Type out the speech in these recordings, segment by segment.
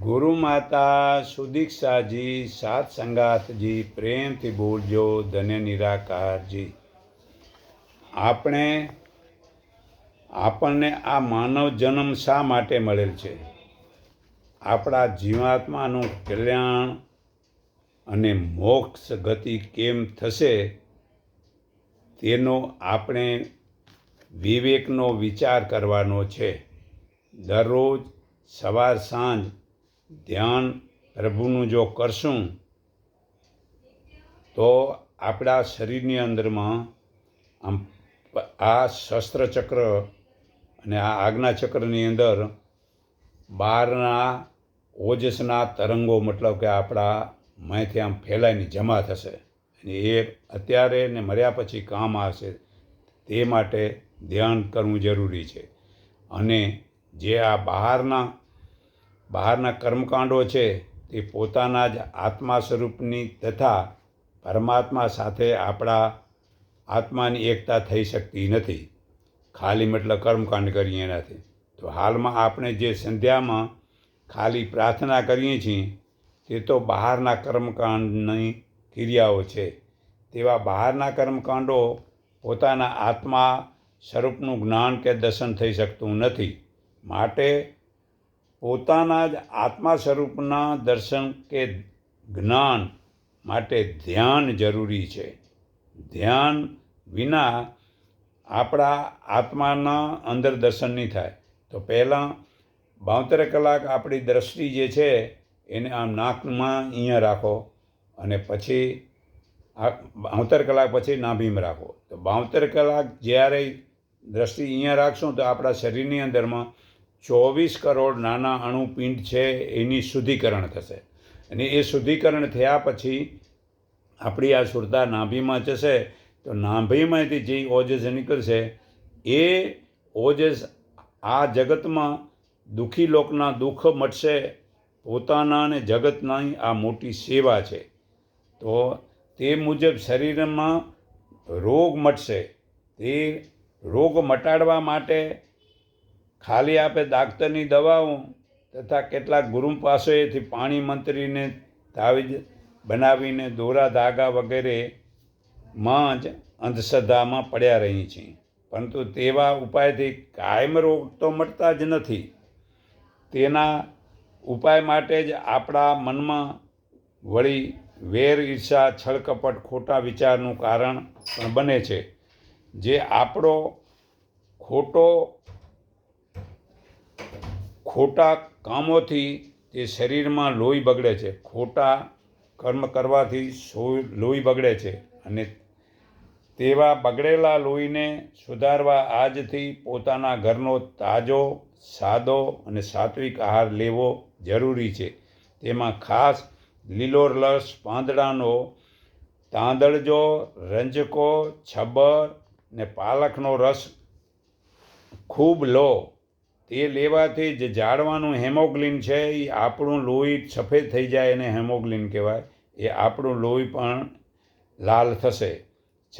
ગુરુ માતા સુદીક્ષાજી, સાત સંગાથજી, પ્રેમથી બોલજો, ધન્ય નિરાકારજી. આપણે, આપણને આ માનવ જન્મ શા માટે મળેલ છે? આપણા જીવાત્માનું કલ્યાણ અને મોક્ષ ગતિ કેમ થશે તેનો આપણે વિવેકનો વિચાર કરવાનો છે. દરરોજ સવાર સાંજ ધ્યાન પ્રભુનું જો કરશું, તો આપણા શરીરની અંદરમાં આમ આ શસ્ત્ર ચક્ર અને આ આજ્ઞાચક્રની અંદર બહારના ઓજસના તરંગો, મતલબ કે આપણા માહિતી આમ ફેલાઈને જમા થશે. અને એ અત્યારે ને મર્યા પછી કામ આવશે. તે માટે ધ્યાન કરવું જરૂરી છે. અને જે આ બહારના બહારના કર્મકાંડો છે, તે પોતાના જ આત્મા સ્વરૂપની તથા પરમાત્મા સાથે આપણા આત્માની એકતા થઈ શકતી નથી. ખાલી મતલબ કર્મકાંડ કરીએ એનાથી. તો હાલમાં આપણે જે સંધ્યામાં ખાલી પ્રાર્થના કરીએ છીએ, તે તો બહારના કર્મકાંડની ક્રિયાઓ છે. તેવા બહારના કર્મકાંડો પોતાના આત્મા સ્વરૂપનું જ્ઞાન કે દર્શન થઈ શકતું નથી. માટે પોતાના જ આત્મા સ્વરૂપના દર્શન કે જ્ઞાન માટે ધ્યાન જરૂરી છે. ધ્યાન વિના આપણા આત્માના અંદર દર્શન નહીં થાય. તો પહેલાં બાવતેર કલાક આપણી દ્રષ્ટિ જે છે એને આમ નાકમાં અહીંયા રાખો અને પછી આ બાવતેર કલાક પછી નાભીમાં રાખો. તો બાવતેર કલાક જ્યારે દ્રષ્ટિ અહીંયા રાખશું તો આપણા શરીરની અંદરમાં ચોવીસ કરોડ નાના અણુપિંડ છે, એની શુદ્ધિકરણ થશે. અને એ શુદ્ધિકરણ થયા પછી આપણી આ સુરતા નાભીમાં જશે. તો નાભીમાંથી જે ઓજસ નીકળશે, એ ઓજસ આ જગતમાં દુઃખી લોકના દુઃખ મટશે. પોતાના અને જગતના આ મોટી સેવા છે. તો તે મુજબ શરીરમાં રોગ મટશે. તે રોગ મટાડવા માટે ખાલી આપે દાક્તરની દવાઓ તથા કેટલાક ગુરુ પાસેથી પાણી મંત્રીને તાવીજ બનાવીને દોરા ધાગા વગેરે માં જ અંધશ્રદ્ધામાં પડ્યા રહી છે. પરંતુ તેવા ઉપાયથી કાયમ રોગ તો મટતા જ નથી. તેના ઉપાય માટે જ આપણા મનમાં વળી વેર ઈર્ષા, છળકપટ, ખોટા વિચારનું કારણ પણ બને છે. જે આપણો ખોટો ખોટા કામોથી તે શરીરમાં લોહી બગડે છે. ખોટા કર્મ કરવાથી લોહી બગડે છે અને તેવા બગડેલા લોહીને સુધારવા આજથી પોતાના ઘરનો તાજો, સાદો અને સાત્વિક આહાર લેવો જરૂરી છે. તેમાં ખાસ લીલો રસ પાંદડાનો તાંદળજો, રંજકો, છબર ને પાલકનો રસ ખૂબ લો. તે લેવાથી જે ઝાડવાનું હેમોગ્લિન છે એ આપણું લોહી સફેદ થઈ જાય એને હેમોગ્લિન કહેવાય. એ આપણું લોહી પણ લાલ થશે.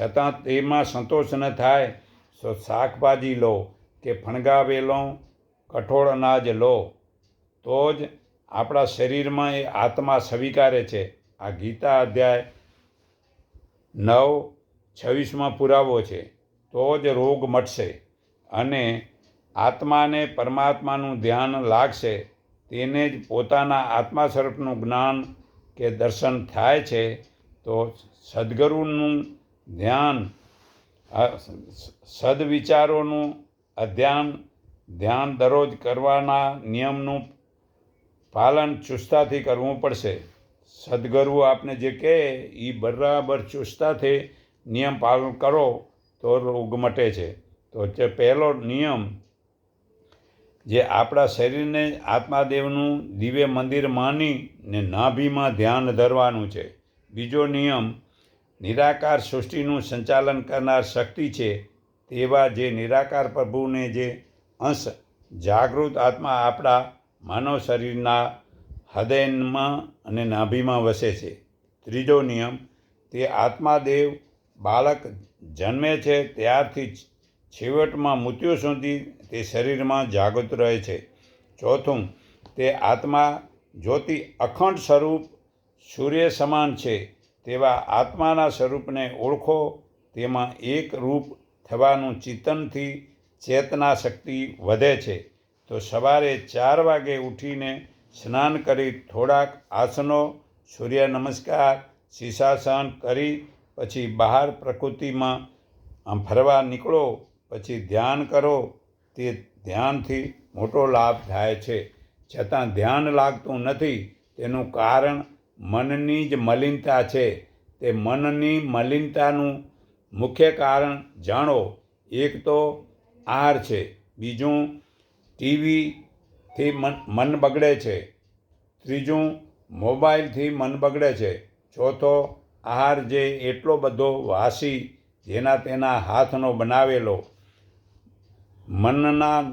છતાં તેમાં સંતોષ ન થાય, તો શાકભાજી લો, કે ફણગાવેલો કઠોળ અનાજ લો. તો જ આપણા શરીરમાં એ આત્મા સ્વીકારે છે. આ ગીતા અધ્યાય નવ છવ્વીસમાં પુરાવો છે. તો જ રોગ મટશે. અને આત્માને પરમાત્માનું ધ્યાન લાગશે, તેને જ પોતાના આત્મા સ્વરૂપનું જ્ઞાન કે દર્શન થાય છે, તો સદગુરુનું ધ્યાન સદવિચારોનું અધ્યાન, ધ્યાન દરરોજ કરવાના નિયમનું પાલન ચુસ્તાથી કરવું પડશે. સદગુરુ આપને જે કહે એ બરાબર ચુસ્તાથી નિયમ પાલન કરો, તો રોગ મટે છે. તો જે પહેલો નિયમ જે આપણા શરીરને આત્માદેવનું દિવ્ય મંદિર માની ને નાભીમાં ધ્યાન ધરવાનું છે. બીજો નિયમ, નિરાકાર સૃષ્ટિનું સંચાલન કરનાર શક્તિ છે તેવા જે નિરાકાર પ્રભુને જે અંશ જાગૃત આત્મા આપણા માનવ શરીરના હૃદયમાં અને નાભીમાં વસે છે. ત્રીજો નિયમ, તે આત્માદેવ બાળક જન્મે છે ત્યારથી જ છેવટમાં મૃત્યુ સુધી તે શરીરમાં જાગૃત રહે છે. ચોથું, તે આત્મા જ્યોતિ અખંડ સ્વરૂપ સૂર્ય સમાન છે તેવા આત્માના સ્વરૂપને ઓળખો. તેમાં એક રૂપ થવાનું ચિંતનથી ચેતના શક્તિ વધે છે. તો સવારે ચાર વાગે ઉઠીને સ્નાન કરી થોડાક આસનો, સૂર્ય નમસ્કાર, શીશાસન કરી, પછી બહાર પ્રકૃતિમાં ફરવા નીકળો. પછી ધ્યાન કરો, તે ધ્યાનથી મોટો લાભ થાય છે. છતાં ધ્યાન લાગતું નથી, તેનું કારણ મનની જ મલિનતા છે. તે મનની મલિનતાનું મુખ્ય કારણ જાણો, એક તો આહાર છે, બીજું ટીવીથી મન મન બગડે છે, ત્રીજું મોબાઈલથી મન બગડે છે, ચોથો આહાર જે એટલો બધો વાસી, જેના તેના હાથનો બનાવેલો મનના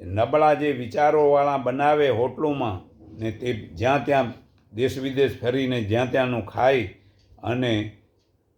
નબળા જે વિચારોવાળા બનાવે હોટલોમાં ને તે જ્યાં ત્યાં દેશ વિદેશ ફરીને જ્યાં ત્યાંનું ખાઈ અને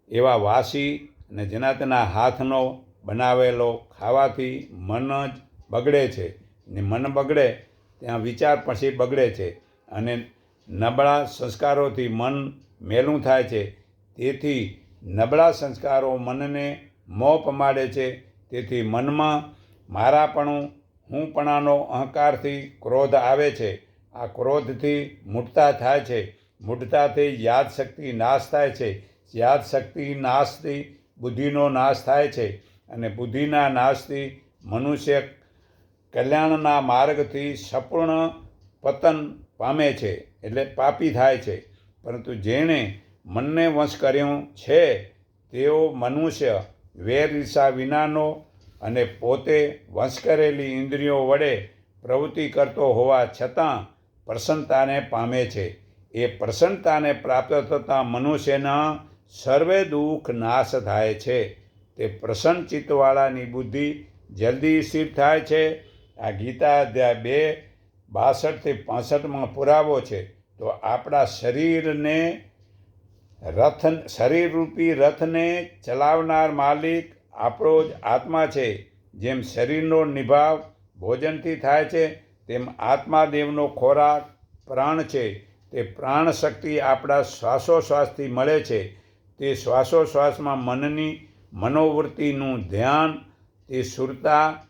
એવા વાસી અને જેના તેના હાથનો બનાવેલો ખાવાથી મન જ બગડે છે ને મન બગડે ત્યાં વિચાર પછી બગડે છે અને નબળા સંસ્કારોથી મન મેલું થાય છે. તેથી નબળા સંસ્કારો મનને મોં પમાડે છે. તેથી મનમાં મારાપણું, હુંપણાનો અહંકારથી ક્રોધ આવે છે. આ ક્રોધથી મૂઢતા થાય છે. મૂઢતાથી યાદશક્તિ નાશ થાય છે. યાદશક્તિ નાશથી બુદ્ધિનો નાશ થાય છે અને બુદ્ધિના નાશથી મનુષ્ય કલ્યાણના માર્ગથી સપૂર્ણ પતન પામે છે, એટલે પાપી થાય છે. પરંતુ જેણે મનને વંશ કર્યું છે, તેઓ મનુષ્ય વેર વિનાનો અને પોતે વંશ કરેલી ઇન્દ્રિયો વડે પ્રવૃત્તિ કરતો હોવા છતાં પ્રસન્નતાને પામે છે. એ પ્રસન્નતાને પ્રાપ્ત થતાં મનુષ્યના સર્વે દુઃખ નાશ થાય છે. તે પ્રસન્ન ચિત્તવાળાની બુદ્ધિ જલ્દી સ્થિર થાય છે. આ ગીતા અધ્યાય બે, બાસઠથી પાસઠમાં પુરાવો છે. તો આપણા શરીરને રથ શરીરરૂપી રથને ચલાવનાર માલિક આપણો જ આત્મા છે, જેમ શરીરનો નિભાવ ભોજનથી થાય છે, તેમ આત્માદેવનો ખોરાક પ્રાણ છે. તે પ્રાણ શક્તિ આપણા શ્વાસોશ્વાસથી મળે છે. તે શ્વાસોશ્વાસમાં મનની મનોવૃત્તિનું ધ્યાન, તે સુરતા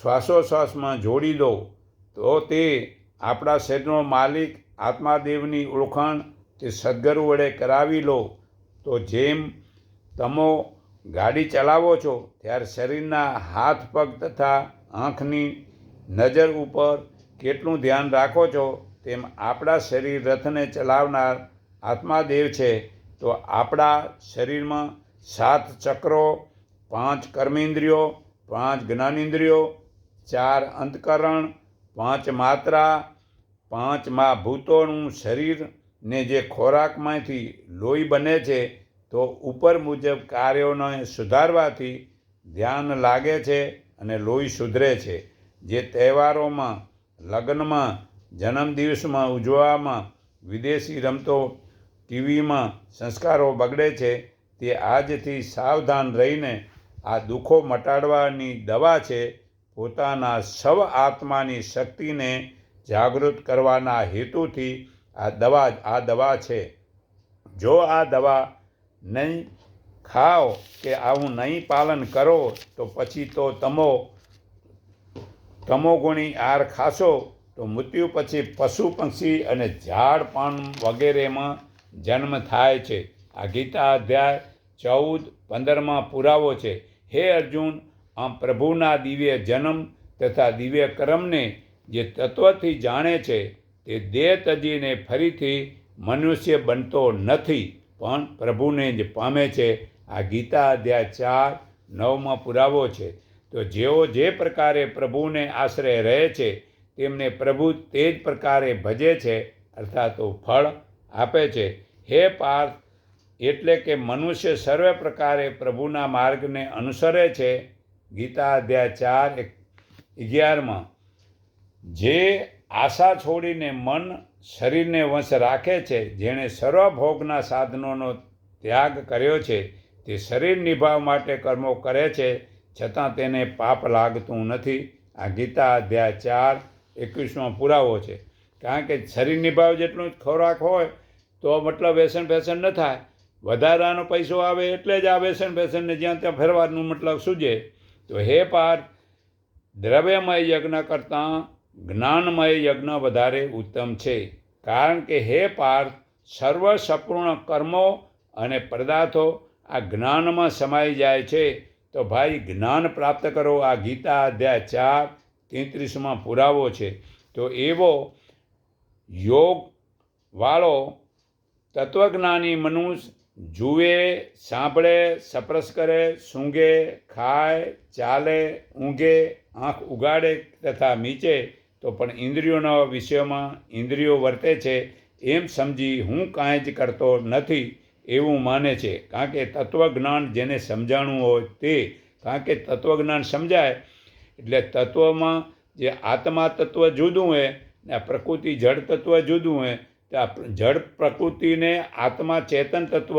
શ્વાસોશ્વાસમાં જોડી દો, તો તે આપણા શરીરનો માલિક, આત્માદેવની ઓળખાણ તે સદગુરુ વડે કરાવી લો. તો જેમ તમો ગાડી ચલાવો છો, ત્યારે શરીરના હાથ પગ તથા આંખની નજર ઉપર કેટલું ધ્યાન રાખો છો, તેમ આપણા શરીર રથને ચલાવનાર આત્માદેવ છે. તો આપણા શરીરમાં સાત ચક્રો, પાંચ કર્મેન્દ્રિયો, પાંચ જ્ઞાનેન્દ્રિયો, ચાર અંતકરણ, પાંચ માત્રા, પાંચ મહાભૂતોનું શરીરને જે ખોરાકમાંથી લોહી બને છે તો ઉપર મુજબ કાર્યોને સુધારવાથી ધ્યાન લાગે છે અને લોહી સુધરે છે. જે તહેવારોમાં, લગ્નમાં, જન્મદિવસમાં, ઉજવવામાં, વિદેશી રમતો, ટીવીમાં સંસ્કારો બગડે છે, તે આજથી સાવધાન રહીને આ દુઃખો મટાડવાની દવા છે, પોતાના સવ આત્માની શક્તિને જાગૃત કરવાના હેતુથી આ દવા આ દવા છે. જો આ દવા નહીં ખાઓ કે આવું નહીં પાલન કરો, તો પછી તો તમો તમોગુણી આર ખાશો, તો મૃત્યુ પછી પશુ પક્ષી અને ઝાડ પાન વગેરેમાં જન્મ થાય છે. આ ગીતા અધ્યાય ચૌદ પંદરમાં પુરાવો છે. હે અર્જુન, આમ પ્રભુના દિવ્ય જન્મ તથા દિવ્ય કર્મને જે તત્વથી જાણે છે, તે દેહ તજીને ફરીથી મનુષ્ય બનતો નથી. પણ પ્રભુને જ પામે છે. આ ગીતા અધ્યાય ચાર, નવમાં પુરાવો છે. તો જેઓ જે પ્રકારે પ્રભુને આશરે રહે છે, તેમને પ્રભુ તે જ પ્રકારે ભજે છે, અર્થાત ફળ આપે છે. હે પાર્થ, એટલે કે મનુષ્ય સર્વે પ્રકારે પ્રભુના માર્ગને અનુસરે છે. ગીતા અધ્યાય ચાર અગિયારમાં, જે આશા છોડીને મન શરીરને વંશ રાખે છે, જેણે સર્વભોગના સાધનોનો ત્યાગ કર્યો છે, તે શરીર નિભાવ માટે કર્મો કરે છે, છતાં તેને પાપ લાગતું નથી. આ ગીતા અધ્યાય ચાર, એકવીસમાં પુરાવો છે. કારણ કે શરીર નિભાવ જેટલું જ ખોરાક હોય, તો મતલબ વ્યસન ફેશન ન થાય. વધારાનો પૈસો આવે એટલે જ આ વ્યસન ફેશનને જ્યાં ત્યાં ફેરવાનું મતલબ સૂજે. તો હે પાર્થ દ્રવ્યમય યજ્ઞ કરતાં જ્ઞાનમય યજ્ઞ વધારે ઉત્તમ છે. કારણ કે હે પાર્થ, સર્વ સપૂર્ણ કર્મો અને પદાર્થો આ જ્ઞાનમાં સમાઈ જાય છે. તો ભાઈ જ્ઞાન પ્રાપ્ત કરો. આ ગીતા અધ્યાય ચાર તેત્રીસમાં પુરાવો છે. તો એવો યોગવાળો તત્વજ્ઞાની મનુષ્ય જુએ, સાંભળે, સપ્રસ કરે, સૂંઘે, ખાય, ચાલે, ઊંઘે, આંખ ઉગાડે તથા મીચે તો પણ ઇન્દ્રિયોના વિષયોમાં ઇન્દ્રિયો વર્તે છે, એમ સમજી હું કાંઈ જ કરતો નથી એવું માને છે. કારણ કે તત્વજ્ઞાન જેને સમજાણું હોય તે, કારણ કે તત્વજ્ઞાન સમજાય, એટલે તત્વમાં જે આત્મા તત્વ જુદું હોય ને આ પ્રકૃતિ જળ તત્વ જુદું હોય, તો આ જળ પ્રકૃતિને આત્મા ચેતન તત્વ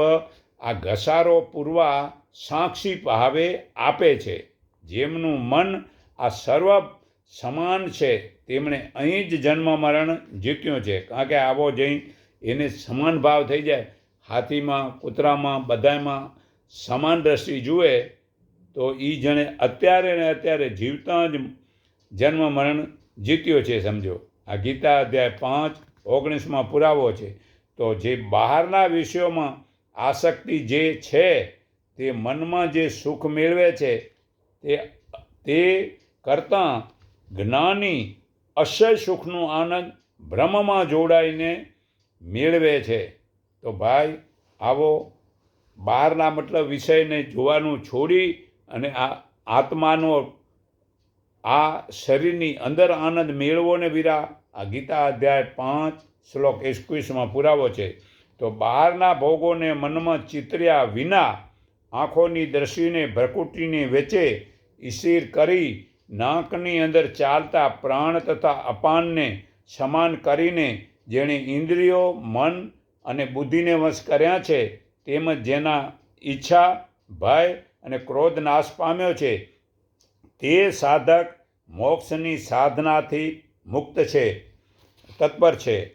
આ ઘસારો પૂરવા સાક્ષી ભાવે આપે છે. જેમનું મન આ સર્વ સમાન છે. તેમણે અહીં જ જન્મ મરણ જીત્યું છે. કારણ કે આવો જઈ એને સમાન ભાવ થઈ જાય. હાથીમાં, કૂતરામાં, બધામાં સમાન દ્રષ્ટિ જુએ તો એ જણે અત્યારે ને અત્યારે જીવતા જ જન્મ મરણ જીત્યો છે સમજો. આ ગીતા અધ્યાય પાંચ, ઓગણીસમાં પુરાવો છે. તો જે બહારના વિષયોમાં આસક્તિ જે છે, તે મનમાં જે સુખ મેળવે છે, તે તે કરતાં જ્ઞાની અસહ્ય સુખનો આનંદ બ્રહ્મમાં જોડાઈને મેળવે છે. તો ભાઈ, આવો, બહારના મતલબ વિષયને જોવાનું છોડી અને આ આત્માનો, આ શરીરની અંદર આનંદ મેળવો ને વીરા, આ ગીતા અધ્યાય પાંચ શ્લોક એકવીસમાં પુરાવો છે. તો બહારના ભોગોને મનમાં ચિતર્યા વિના આંખોની દ્રષ્ટિને ભ્રકુટીને વેચે, ઈશિર કરી નાકની અંદર ચાલતા પ્રાણ તથા અપાનને સમાન કરીને જેણે ઇન્દ્રિયો, મન અને બુદ્ધિને વશ કર્યા છે, તેમજ જેના ઈચ્છા, ભય અને ક્રોધ નાશ પામ્યો છે, તે સાધક મોક્ષની સાધનાથી મુક્ત છે, તત્પર છે.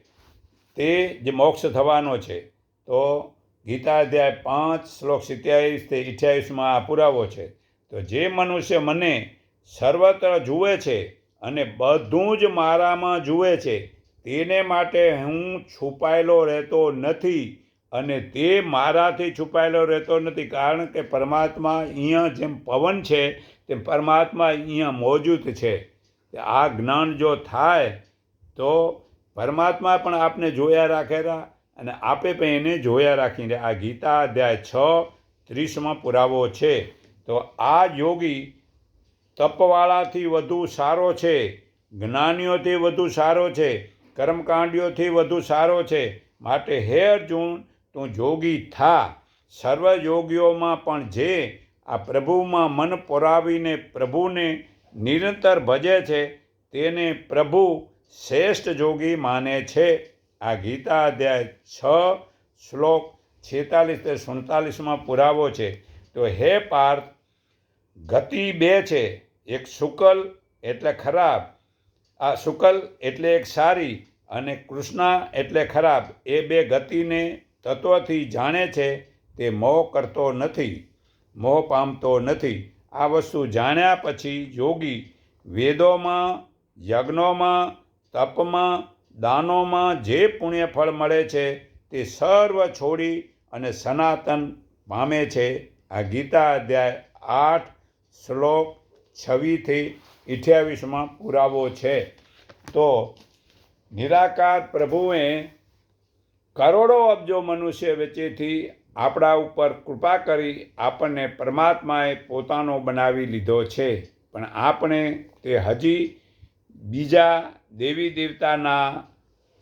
તે જ મોક્ષ થવાનો છે. તો ગીતા અધ્યાય પાંચ, શ્લોક સિત્યાવીસથી અઠ્યાવીસમાં આ પુરાવો છે. તો જે મનુષ્ય મને સર્વત્ર જુએ છે અને બધું જ મારામાં જુએ છે. તેને માટે હું છુપાયેલો રહેતો નથી અને તે મારાથી છુપાયેલો રહેતો નથી. કારણ કે પરમાત્મા અહીંયા જેમ પવન છે, તેમ પરમાત્મા અહીંયા મોજૂદ છે. આ જ્ઞાન જો થાય, તો પરમાત્મા પણ આપને જોયા રાખેલા અને આપે પણ એને જોયા રાખીને આ ગીતા અધ્યાય છ, ત્રીસમાં પુરાવો છે. તો આ યોગી તપવાળાથી વધુ સારો છે, જ્ઞાનીઓથી વધુ સારો છે કર્મકાંડીઓથી વધુ સારો છે. માટે હે અર્જુન, તું જોગી થા. સર્વયોગીઓમાં પણ જે આ પ્રભુમાં મન પોરાવીને પ્રભુને નિરંતર ભજે છે, તેને પ્રભુ શ્રેષ્ઠ જોગી માને છે. આ ગીતા અધ્યાય છ, શ્લોક છેતાલીસ તે સુડતાલીસમાં પુરાવો છે. તો હે પાર્થ ગતિ બે છે. એક શુકલ એટલે ખરાબ, આ શુકલ એટલે એક સારી અને કૃષ્ણા એટલે ખરાબ, એ બે ગતિને તત્વથી જાણે છે તે મોહ કરતો નથી, મોહ પામતો નથી. આ વસ્તુ જાણ્યા પછી યોગી વેદોમાં, યજ્ઞોમાં, તપમાં, દાનોમાં જે પુણ્ય ફળ મળે છે તે સર્વ છોડી અને સનાતન પામે છે. આ ગીતા અધ્યાય આઠ શ્લોક છવીથી અઠ્યાવીસમાં પુરાવો છે. તો નિરાકાર પ્રભુએ કરોડો અબજો મનુષ્ય વચ્ચેથી આપણા ઉપર કૃપા કરી આપણને પરમાત્માએ પોતાનો બનાવી લીધો છે. પણ આપણે તે હજી બીજા દેવી દેવતાના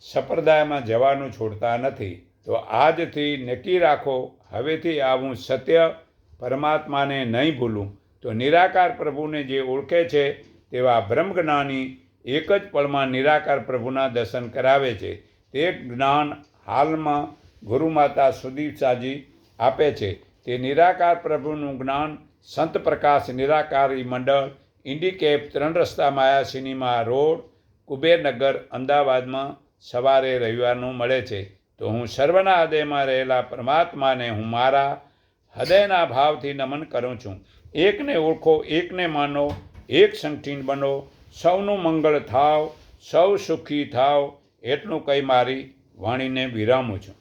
સંપ્રદાયમાં જવાનું છોડતા નથી. તો આજથી નક્કી રાખો, હવેથી આ હું સત્ય પરમાત્માને નહીં ભૂલું. તો નિરાકાર પ્રભુને જે ઓળખે છે, તેવા બ્રહ્મજ્ઞાની એક જ પળમાં નિરાકાર પ્રભુના દર્શન કરાવે છે. તે જ્ઞાન હાલમાં ગુરુમાતા સુદીપ સાજી આપે છે. તે નિરાકાર પ્રભુનું જ્ઞાન સંત પ્રકાશ નિરાકારી મંડળ, ઇન્ડિકેપ ત્રણ રસ્તા માયા સિનેમા રોડ, કુબેરનગર અમદાવાદમાં સવારે રવિવારનું મળે છે. તો હું સર્વના હૃદયમાં રહેલા પરમાત્માને હું મારા હૃદયના ભાવથી નમન કરું છું. એકને ઓળખો, એકને માનો, એક સંઠીન બનો, સૌનું મંગળ થાવ, સૌ સુખી થાવ, એટલું કહી મારી વાણીને વિરામું છું.